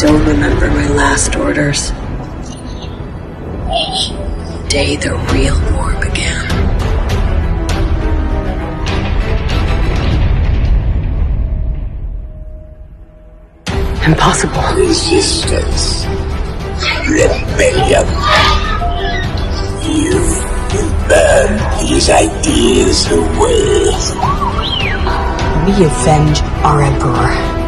still remember my last orders. Day the real war began. Impossible. resistance, rebellion. You will burn these ideas away. We avenge our emperor.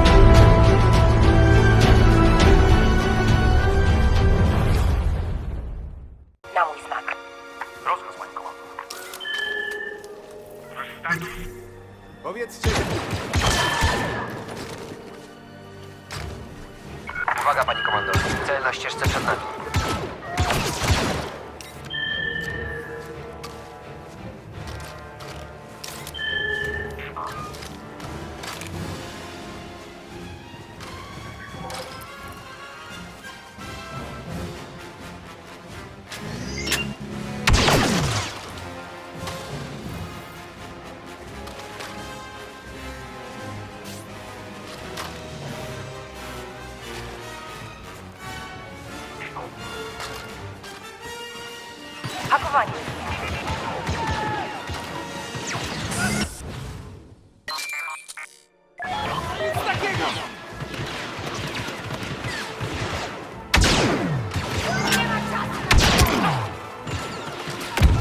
Powiedzcie, Uwaga, pani komandor. Cel na ścieżce przed nami.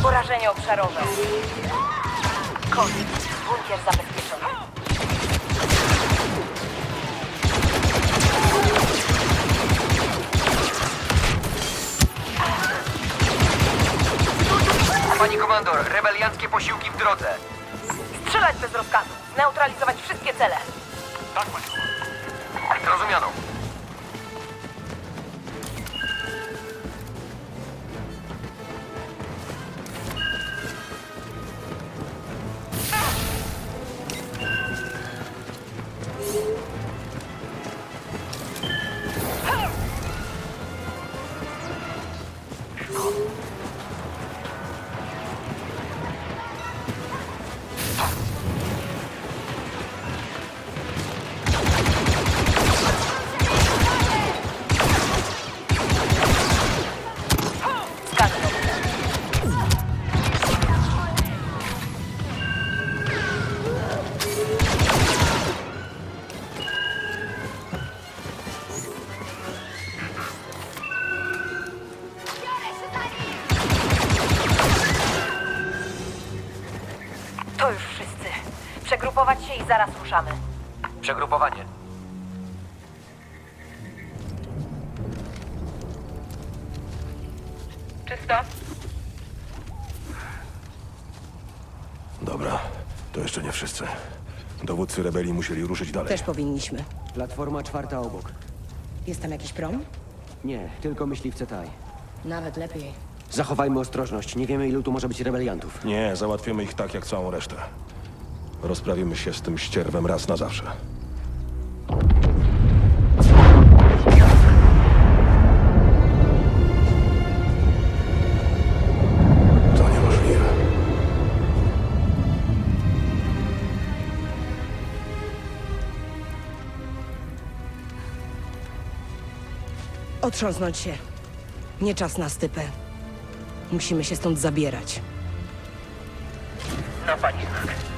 Porażenie obszarowe. Koniec. Bunkier zabezpieczony. Pani komandor, rebelianckie posiłki w drodze. Strzelać bez rozkazu. Zneutralizować wszystkie cele. Tak, pani komando. Zrozumiano. Przegrupować się i zaraz ruszamy. Przegrupowanie. Czysto? Dobra, to jeszcze nie wszyscy. Dowódcy rebelii musieli ruszyć dalej. Też powinniśmy. Platforma czwarta obok. Jest tam jakiś prom? Nie, tylko myśliwce taj. Nawet lepiej. Zachowajmy ostrożność. Nie wiemy, ilu tu może być rebeliantów. Nie, załatwimy ich tak jak całą resztę. Rozprawimy się z tym ścierwem raz na zawsze. To niemożliwe. Otrząsnąć się. Nie czas na stypę. Musimy się stąd zabierać. No pani znak.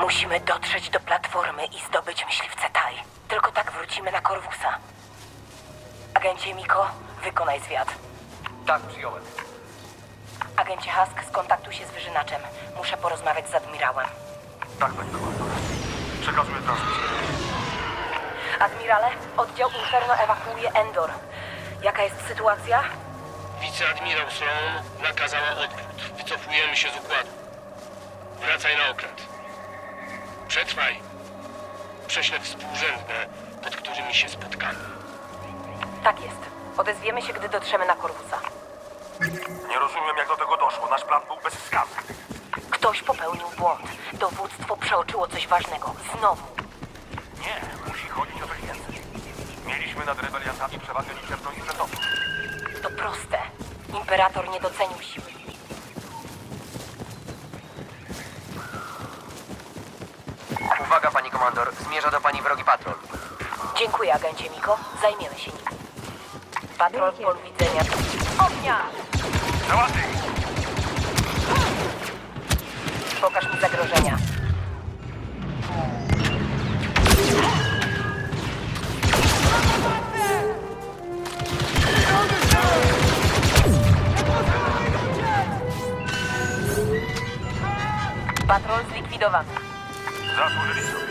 Musimy dotrzeć do platformy i zdobyć myśliwce Taj. Tylko tak wrócimy na Korwusa. Agencie Miko, wykonaj zwiat. Tak, przyjąłem. Agencie Husk, skontaktuj się z wyżynaczem. Muszę porozmawiać z admirałem. Tak, pani komandor. Przekazuję transmisję. Admirale, oddział Inferno ewakuuje Endor. Jaka jest sytuacja? Wiceadmirał Sloan nakazała odwrót. Wycofujemy się z układu. Wracaj na okręt. Przetrwaj. Prześlę współrzędne, pod którymi się spotkamy. Tak jest. Odezwiemy się, gdy dotrzemy na Korwusa. Nie rozumiem, jak do tego doszło. Nasz plan był bezwzględny. Ktoś popełnił błąd. Dowództwo przeoczyło coś ważnego. Znowu. Nie, musi chodzić o coś więcej. Mieliśmy nad rebeliantami przewagę liczebną i sprzętową. To proste. Imperator nie docenił siły. Uwaga, pani komandor. Zmierza do pani wrogi patrol. Dziękuję, agencie Miko. Zajmiemy się nim. Patrol pol widzenia. Ognia! Załatwię! Pokaż mi zagrożenia. Patrol zlikwidowany. Zasłużyli sobie.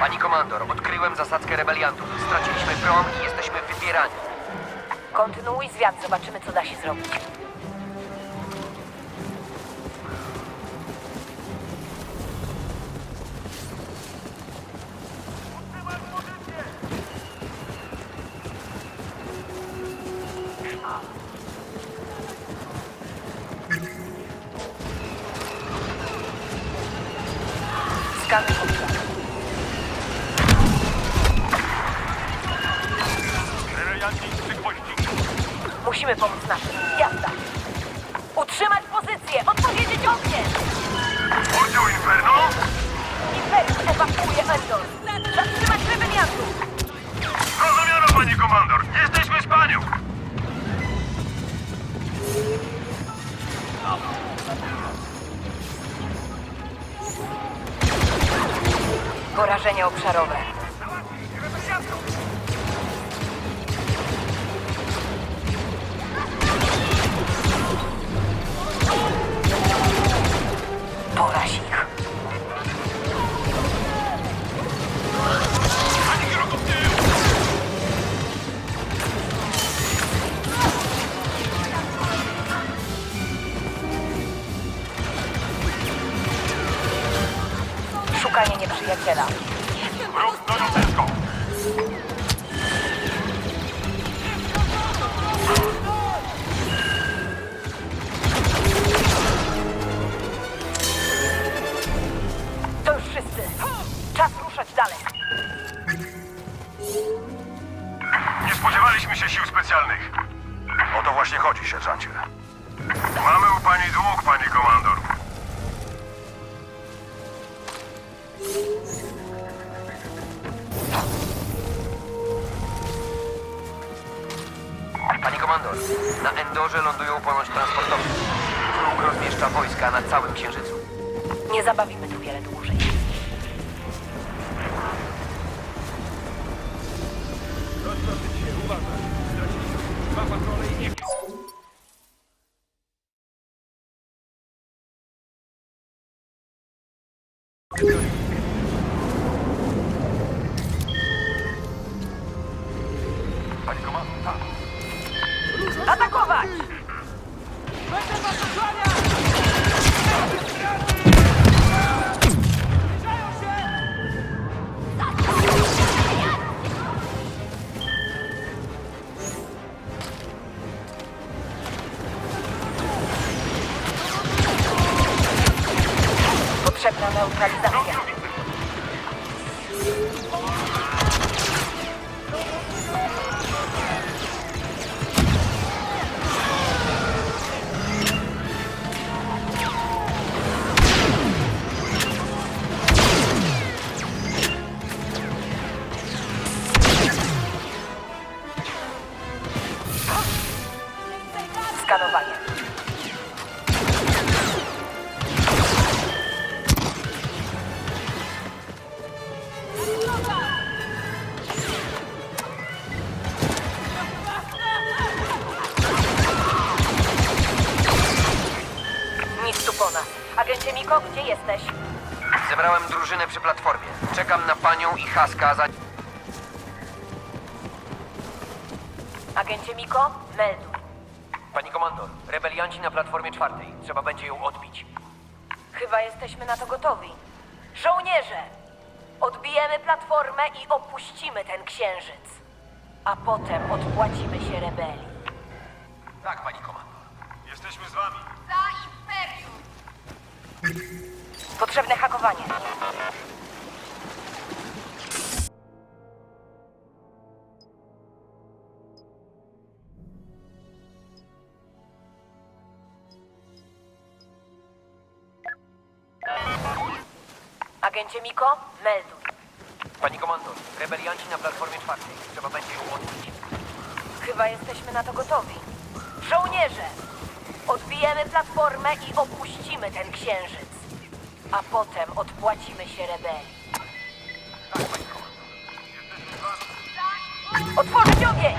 Pani komandor, odkryłem zasadzkę rebeliantów. Straciliśmy prom i jesteśmy wypierani. Kontynuuj zwiat, zobaczymy co da się zrobić. Musimy pomóc naszym. Jazda. Utrzymać pozycję! Odpowiedzieć ogniem! Oddział Inferno? Imperium ewakuuje Endor. Zatrzymać rebeliantów! Rozumiano, pani komandor. Jesteśmy z panią. Porażenie obszarowe. 발사 Agencie Miko, gdzie jesteś? Zebrałem drużynę przy platformie. Czekam na panią i Haska za... Agencie Miko, melduj. Pani komandor, rebelianci na platformie czwartej. Trzeba będzie ją odbić. Chyba jesteśmy na to gotowi. Żołnierze! Odbijemy platformę i opuścimy ten księżyc. A potem odpłacimy się rebelii. Tak, pani komandor. Jesteśmy z wami. Potrzebne hakowanie. Agencie Miko, melduj. Pani komandor, rebelianci na platformie czwartej. Trzeba będzie ją odbić. Chyba jesteśmy na to gotowi. Żołnierze! Odbijemy platformę i opuścimy ten księżyc. A potem odpłacimy się rebelii. Otworzyć ogień!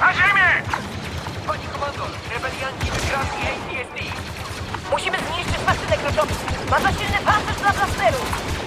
Na ziemię! Pani komandor, rebelianci wykradli ATSD. Musimy zniszczyć maszynę kroczową. Ma za silny pancerz dla blasterów.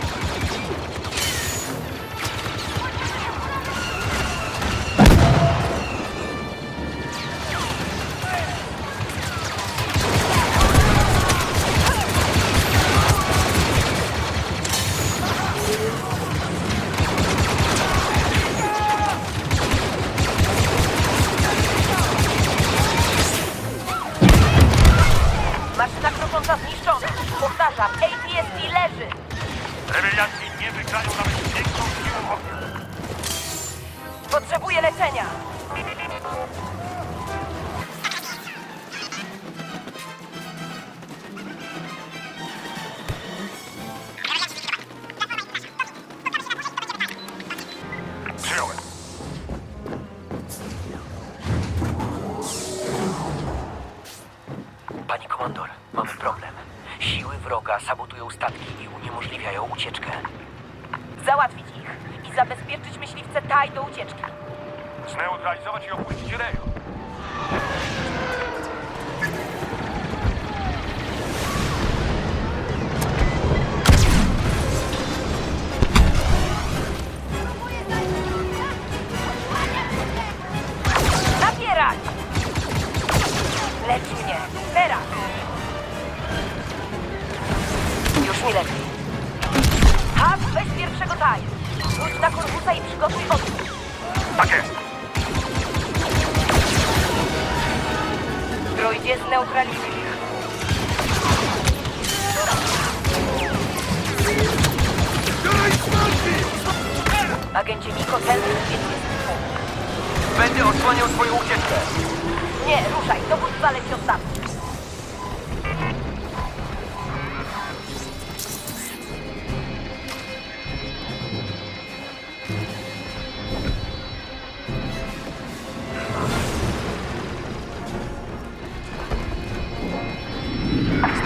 Wroga sabotują statki i uniemożliwiają ucieczkę. Załatwić ich i zabezpieczyć myśliwce taj do ucieczki. Zneutralizować i opuścić rejon. Już mi lepiej. Has, weź pierwszego taj. Rzuć na korpusa i przygotuj odwrót. Tak jest. Droidzie zneutralizuj ich. Agencie Miko, ten jest twój. Będę odsłaniał swoją ucieczkę. Nie, ruszaj, dowódca leci ostatni.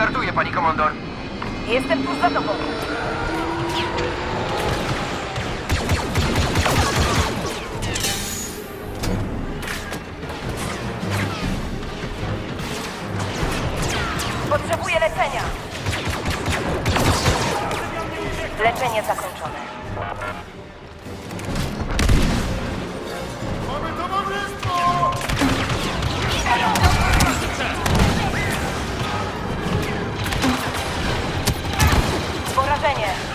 Startuję, pani komandor. Jestem tuż za tobą. Potrzebuję leczenia. Leczenie zakończone. Porażenie.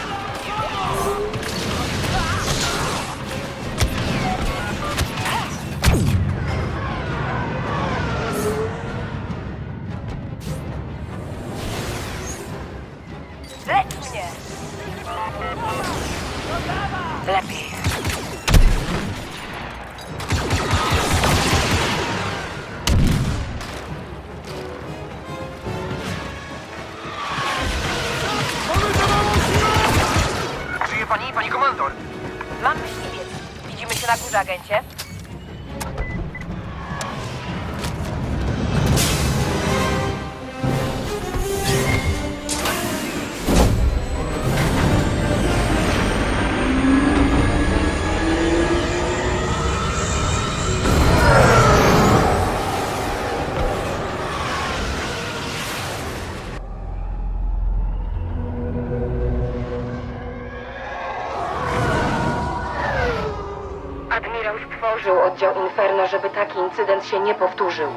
Oddział Inferno, żeby taki incydent się nie powtórzył.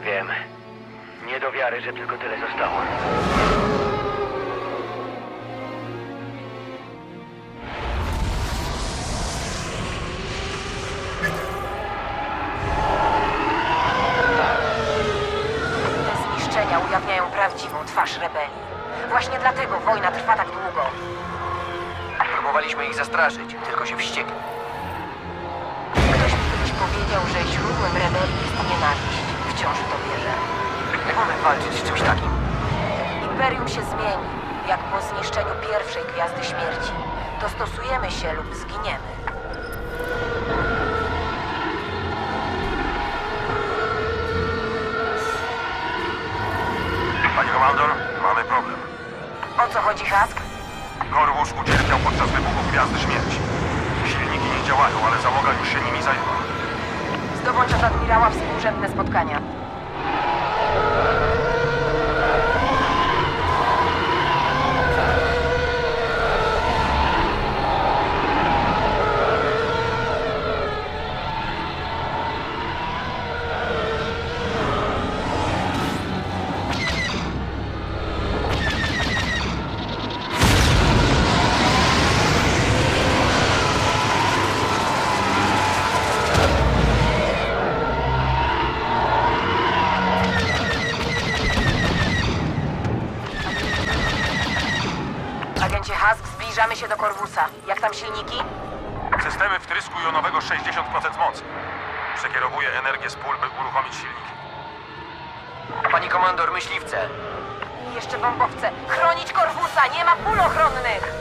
Wiem. Nie do wiary, że tylko tyle zostało. Te zniszczenia ujawniają prawdziwą twarz rebelii. Właśnie dlatego wojna trwa tak długo. Próbowaliśmy ich zastraszyć, tylko się wściekli. Powiedział, że źródłem rebelii jest nienawiść. Wciąż w to wierzę. Jak mamy walczyć z czymś takim? się zmieni, jak po zniszczeniu pierwszej Gwiazdy Śmierci. Dostosujemy się lub zginiemy. Pani komandor, mamy problem. O co chodzi, Hask? Korwus ucierpiał podczas wybuchu Gwiazdy Śmierci. Silniki nie działają, ale załoga już się nimi zajęła. Zdobądź od admirała współrzędne spotkania. Zbliżamy się do Korwusa. Jak tam silniki? Systemy wtrysku jonowego 60% mocy. Przekierowuje energię z pól, by uruchomić silniki. Pani komandor, myśliwce. I Jeszcze bombowce. Chronić Korwusa! Nie ma pól ochronnych!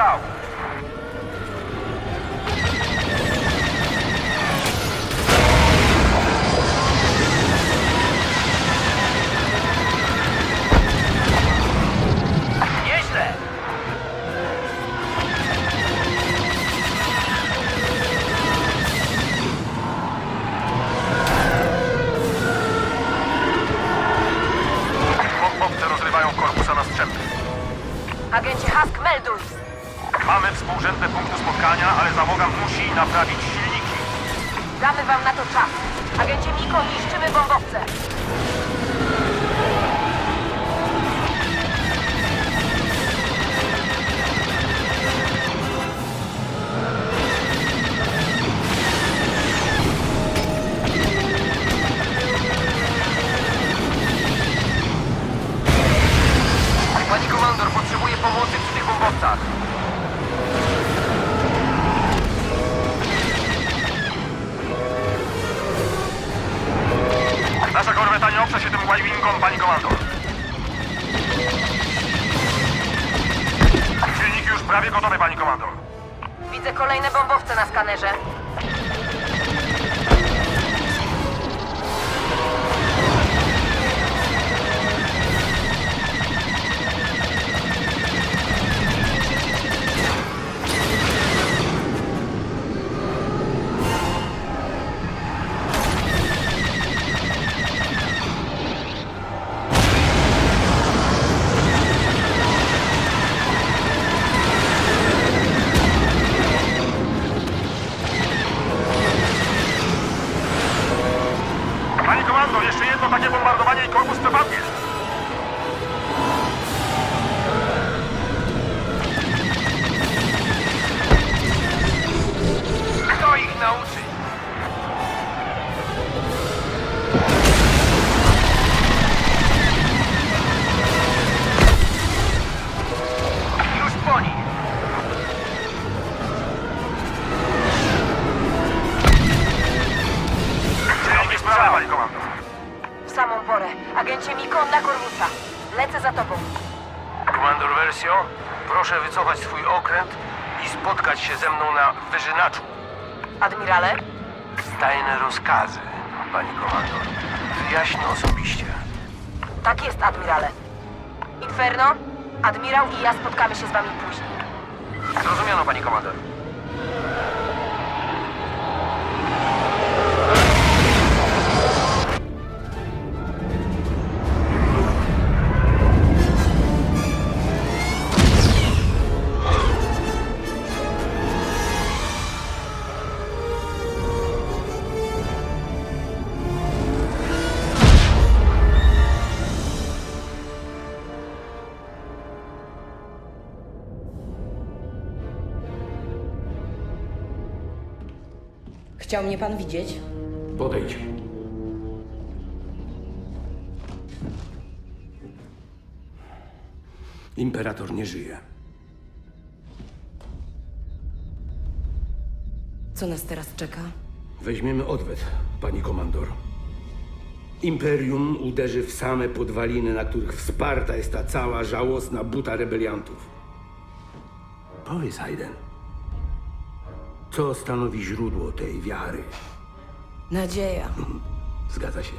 south. Chciał mnie pan widzieć? Podejdź. Imperator nie żyje. Co nas teraz czeka? Weźmiemy odwet, pani komandor. Imperium uderzy w same podwaliny, na których wsparta jest ta cała żałosna buta rebeliantów. Powiedz, Hayden, co stanowi źródło tej wiary? Nadzieja. Zgadza się.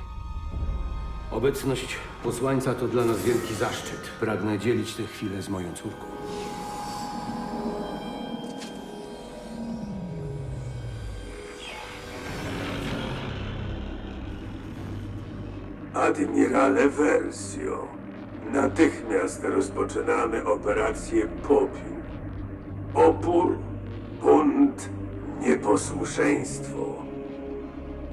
Obecność posłańca to dla nas wielki zaszczyt. Pragnę dzielić tę chwilę z moją córką. Admirale Versio, natychmiast rozpoczynamy operację Popiół. Opór, bunt, nieposłuszeństwo.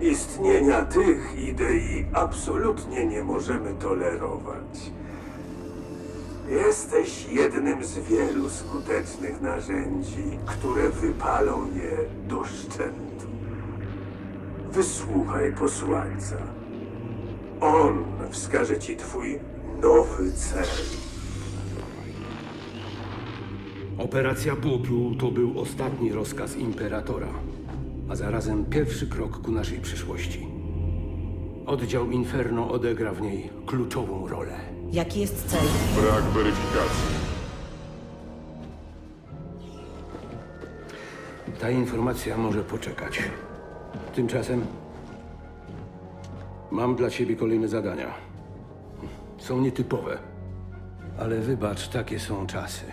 Istnienia tych idei absolutnie nie możemy tolerować. Jesteś jednym z wielu skutecznych narzędzi, które wypalą je do szczętu. Wysłuchaj posłańca. On wskaże ci twój nowy cel. Operacja Popiół to był ostatni rozkaz imperatora, a zarazem pierwszy krok ku naszej przyszłości. Oddział Inferno odegra w niej kluczową rolę. Jaki jest cel? Brak weryfikacji. Ta informacja może poczekać. Tymczasem mam dla ciebie kolejne zadania. Są nietypowe, ale wybacz, takie są czasy.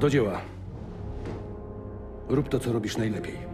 Do dzieła. Rób to, co robisz najlepiej.